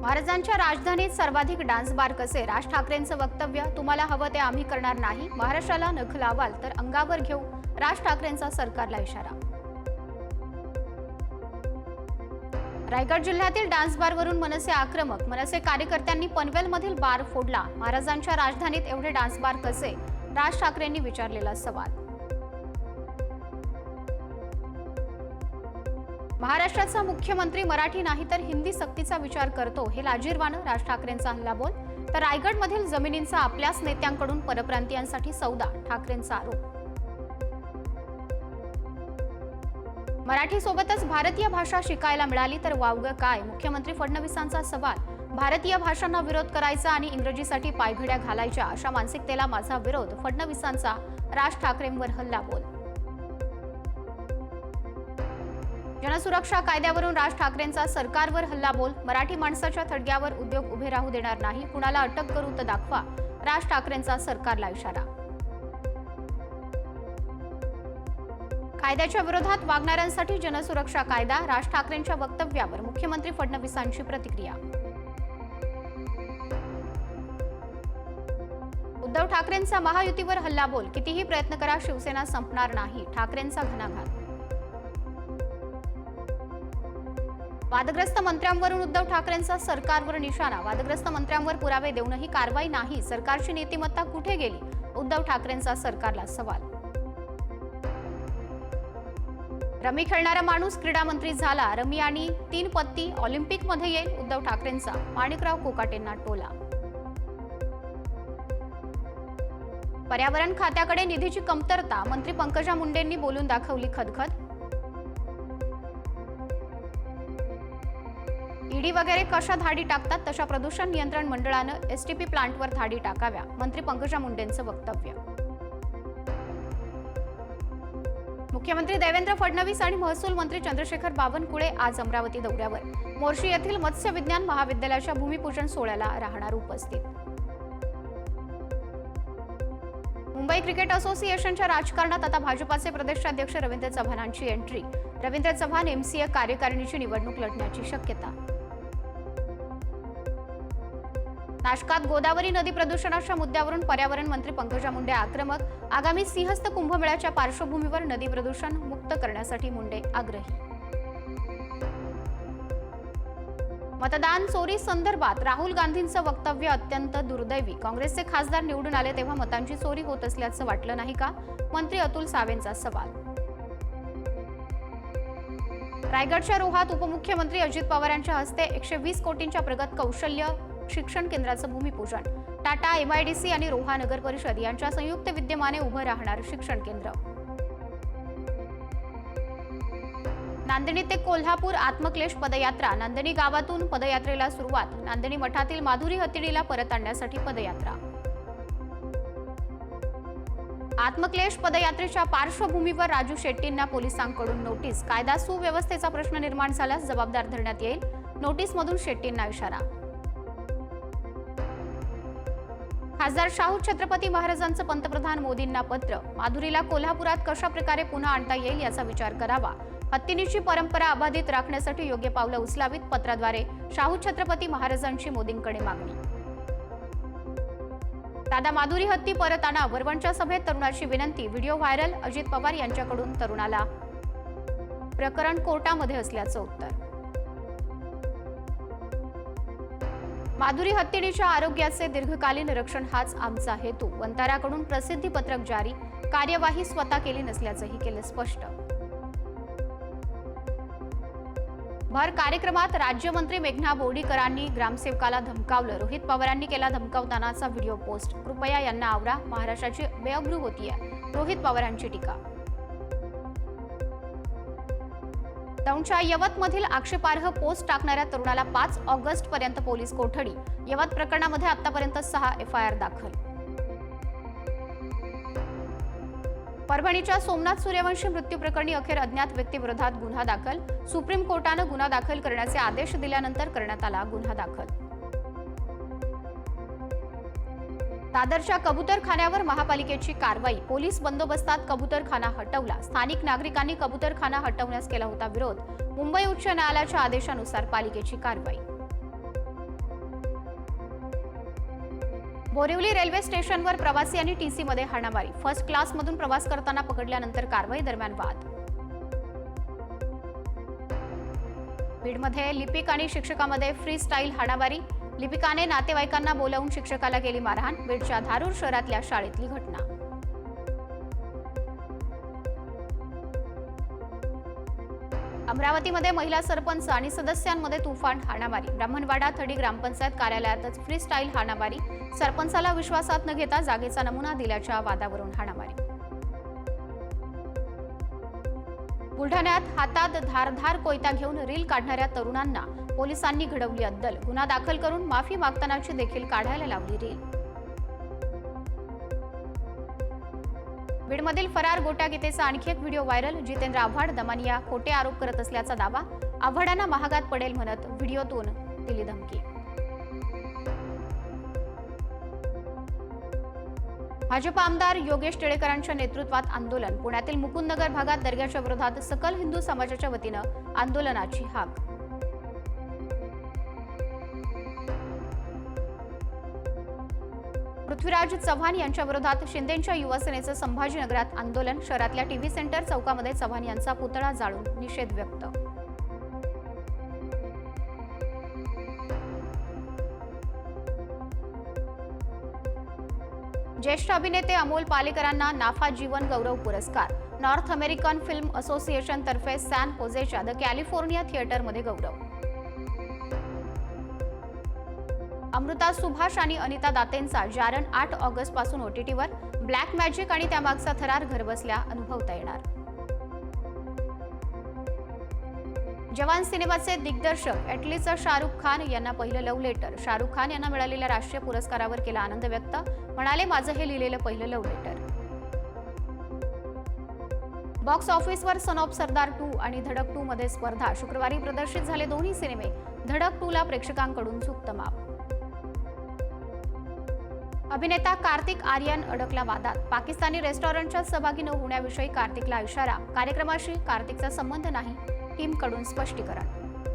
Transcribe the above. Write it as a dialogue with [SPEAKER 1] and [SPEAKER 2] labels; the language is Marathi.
[SPEAKER 1] महाराजांच्या राजधानीत सर्वाधिक डान्स बार कसे राज ठाकरेंचं वक्तव्य तुम्हाला हवं ते आम्ही करणार नाही महाराष्ट्राला नख लावाल तर अंगावर घेऊ राज ठाकरेंचा सरकारला इशारा रायगड जिल्ह्यातील डान्स बारवरून मनसे आक्रमक मनसे कार्यकर्त्यांनी पनवेलमधील बार फोडला महाराजांच्या राजधानीत एवढे डान्स बार कसे राज ठाकरेंनी विचारलेला सवाल महाराष्ट्राचा मुख्यमंत्री मराठी नाही तर हिंदी सक्तीचा विचार करतो हे लाजीरवानं राज ठाकरेंचा हल्लाबोल तर रायगडमधील जमिनींचा आपल्याच नेत्यांकडून परप्रांतीयांसाठी सौदा ठाकरेंचा आरोप मराठीसोबतच भारतीय भाषा शिकायला मिळाली तर वावगं काय मुख्यमंत्री फडणवीसांचा सवाल भारतीय भाषांना विरोध करायचा आणि इंग्रजीसाठी पायघड्या घालायच्या अशा मानसिकतेला माझा विरोध फडणवीसांचा राज ठाकरेंवर हल्ला बोल जनसुरक्षा कायद्यावरून राज ठाकरेंचा सरकारवर हल्लाबोल मराठी माणसाच्या थडग्यावर उद्योग उभे राहू देणार नाही कुणाला अटक करू तर दाखवा राज ठाकरेंचा सरकारला इशारा कायद्याच्या विरोधात वागणाऱ्यांसाठी जनसुरक्षा कायदा राज ठाकरेंच्या वक्तव्यावर मुख्यमंत्री फडणवीसांची प्रतिक्रिया उद्धव ठाकरेंचा महायुतीवर हल्लाबोल कितीही प्रयत्न करा शिवसेना संपणार नाही ठाकरेंचा घणाघात वादग्रस्त मंत्र्यांवरून उद्धव ठाकरेंचा सरकारवर निशाणा वादग्रस्त मंत्र्यांवर पुरावे देऊनही कारवाई नाही सरकारची नेतिमत्ता कुठे गेली उद्धव ठाकरेंचा सरकारला सवाल रमी खेळणारा माणूस क्रीडा मंत्री झाला रमी आणि तीन पत्ती ऑलिम्पिकमध्ये येईल उद्धव ठाकरेंचा माणिकराव कोकाटेंना टोला पर्यावरण खात्याकडे निधीची कमतरता मंत्री पंकजा मुंडेंनी बोलून दाखवली खदखद ईडी वगैरे कशा धाडी टाकतात तशा प्रदूषण नियंत्रण मंडळानं एस टी पी प्लांटवर धाडी टाकाव्या मंत्री पंकजा मुंडेंचं वक्तव्य मुख्यमंत्री देवेंद्र फडणवीस आणि महसूल मंत्री चंद्रशेखर बावनकुळे आज अमरावती दौऱ्यावर मोर्शी येथील मत्स्य विज्ञान महाविद्यालयाच्या भूमिपूजन सोहळ्याला राहणार उपस्थित मुंबई क्रिकेट असोसिएशनच्या राजकारणात आता भाजपाचे प्रदेशाध्यक्ष रवींद्र चव्हाणांची एंट्री रवींद्र चव्हाण एमसीए कार्यकारिणीची निवडणूक लढण्याची शक्यता नाशकात गोदावरी नदी प्रदूषणाच्या मुद्द्यावरून पर्यावरण मंत्री पंकजा मुंडे आक्रमक आगामी सिंहस्थ कुंभमेळ्याच्या पार्श्वभूमीवर नदी प्रदूषण मुक्त करण्यासाठी मुंडे आग्रही मतदान चोरी संदर्भात राहुल गांधींचं वक्तव्य अत्यंत दुर्दैवी काँग्रेसचे खासदार निवडून आले तेव्हा मतांची चोरी होत असल्याचं वाटलं नाही का मंत्री अतुल सावेंचा सवाल रायगडच्या रोहात उपमुख्यमंत्री अजित पवार यांच्या हस्ते एकशे वीस कोटींच्या प्रगत कौशल्य शिक्षण केंद्राचं भूमिपूजन टाटा एमआयडीसी आणि रोहा नगर परिषद यांच्या संयुक्त विद्यमाने उभं राहणार शिक्षण केंद्र नांदणी ते कोल्हापूर आत्मक्लेश पदयात्रा नांदणी गावातून पदयात्रेला सुरुवात नांदणी मठातील माधुरी हतीडीला परत आणण्यासाठी पदयात्रा आत्मक्लेश पदयात्रेच्या पार्श्वभूमीवर राजू शेट्टींना पोलिसांकडून नोटीस कायदा सुव्यवस्थेचा प्रश्न निर्माण झाल्यास जबाबदार धरण्यात येईल नोटीसमधून शेट्टींना इशारा खासदार शाहू छत्रपती महाराजांचं पंतप्रधान मोदींना पत्र माधुरीला कोल्हापुरात कशा प्रकारे पुन्हा आणता येईल याचा विचार करावा हत्तीनीची परंपरा अबाधित राखण्यासाठी योग्य पावलं उचलावीत पत्राद्वारे शाहू छत्रपती महाराजांची मोदींकडे मागणी दादा माधुरी हत्ती परत आणा वरवणच्या सभेत तरुणाची विनंती व्हिडिओ व्हायरल अजित पवार यांच्याकडून तरुणाला प्रकरण कोर्टामध्ये असल्याचं उत्तर माधुरी हत्तीडीच्या आरोग्याचे दीर्घकालीन रक्षण हाच आमचा हेतू वंताराकडून प्रसिद्धी पत्रक जारी कार्यवाही स्वतः केली नसल्याचंही केलं स्पष्ट भर कार्यक्रमात राज्यमंत्री मेघना बोर्डीकरांनी ग्रामसेवकाला धमकावलं रोहित पवारांनी केला धमकावतानाचा व्हिडिओ पोस्ट कृपया यांना आवरा महाराष्ट्राची बेअब्रू होती रोहित पवारांची टीका दौंडच्या यवतमधील आक्षेपार्ह पोस्ट टाकणाऱ्या तरुणाला पाच ऑगस्ट पर्यंत पोलीस कोठडी यवत प्रकरणामध्ये आतापर्यंत सहा एफ आय आर दाखल परभणीच्या सोमनाथ सूर्यवंशी मृत्यू प्रकरणी अखेर अज्ञात व्यक्तीविरोधात गुन्हा दाखल सुप्रीम कोर्टानं गुन्हा दाखल करण्याचे आदेश दिल्यानंतर करण्यात आला गुन्हा दाखल दादरच्या कबुतरखान्यावर महापालिकेची कारवाई पोलीस बंदोबस्तात कबुतरखाना हटवला स्थानिक नागरिकांनी कबुतरखाना हटवण्यास केला होता विरोध मुंबई उच्च न्यायालयाच्या आदेशानुसार पालिकेची कारवाई बोरिवली रेल्वे स्टेशनवर प्रवासी आणि टीसीमध्ये हाणामारी फर्स्ट क्लासमधून प्रवास करताना पकडल्यानंतर कारवाई दरम्यान वाद बीडमध्ये लिपिक आणि शिक्षकामध्ये फ्री स्टाईल हाणामारी लिपिकाने नातेवाईकांना बोलावून शिक्षकाला केली मारहाण बीडच्या धारूर शहरातल्या शाळेतली घटना अमरावतीमध्ये महिला सरपंच आणि सदस्यांमध्ये तुफान हाणामारी ब्राह्मणवाडा थडी ग्रामपंचायत कार्यालयातच फ्री स्टाईल हाणामारी सरपंचाला विश्वासात न घेता जागेचा नमुना दिल्याच्या वादावरून हाणामारी बुलढाण्यात हातात धारधार कोयता घेऊन रील काढणाऱ्या तरुणांना पोलिसांनी घडवली अद्दल गुन्हा दाखल करून माफी मागतानाची देखील काढायला लावली रील बीडमधील फरार गोट्या गीतेचा आणखी एक व्हिडिओ व्हायरल जितेंद्र आव्हाड दमानिया खोटे आरोप करत असल्याचा दावा आव्हाडांना महागात पडेल म्हणत व्हिडिओतून दिली धमकी भाजप आमदार योगेश टिळेकरांच्या नेतृत्वात आंदोलन पुण्यातील मुकुंदनगर भागात दर्ग्याच्या विरोधात सकल हिंदू समाजाच्या वतीनं आंदोलनाची हाक पृथ्वीराज चव्हाण यांच्या विरोधात शिंदेच्या युवासेनेचं संभाजीनगरात आंदोलन शहरातल्या टीव्ही सेंटर चौकामध्ये चव्हाण यांचा पुतळा जाळून निषेध व्यक्त ज्येष्ठ अभिनेते अमोल पालेकरांना नाफा जीवन गौरव पुरस्कार नॉर्थ अमेरिकन फिल्म असोसिएशनतर्फे सॅन होजेच्या द कॅलिफोर्निया थिएटरमध्ये गौरव अमृता सुभाष आणि अनिता दातेंचा जारण आठ ऑगस्ट पासून ओटीटीवर ब्लॅक मॅजिक आणि त्यामागचा थरार घरबसल्या अनुभवता येणार जवान सिनेमाचे दिग्दर्शक एटलीचा शाहरुख खान यांना पहिलं लव्ह लेटर शाहरुख खान यांना मिळालेल्या राष्ट्रीय पुरस्कारावर केला आनंद व्यक्त म्हणाले माझं हे लिहिलेलं पहिलं लव्ह लेटर बॉक्स ऑफिसवर सन ऑफ सरदार टू आणि धडक टू मध्ये स्पर्धा शुक्रवारी प्रदर्शित झाले दोन्ही सिनेमे धडक टूला प्रेक्षकांकडून माप अभिनेता कार्तिक आर्यन अडकला वादात पाकिस्तानी रेस्टॉरंटच्या सहभागी न होण्याविषयी कार्तिकला इशारा कार्यक्रमाशी कार्तिकचा संबंध नाही टीमकडून स्पष्टीकरण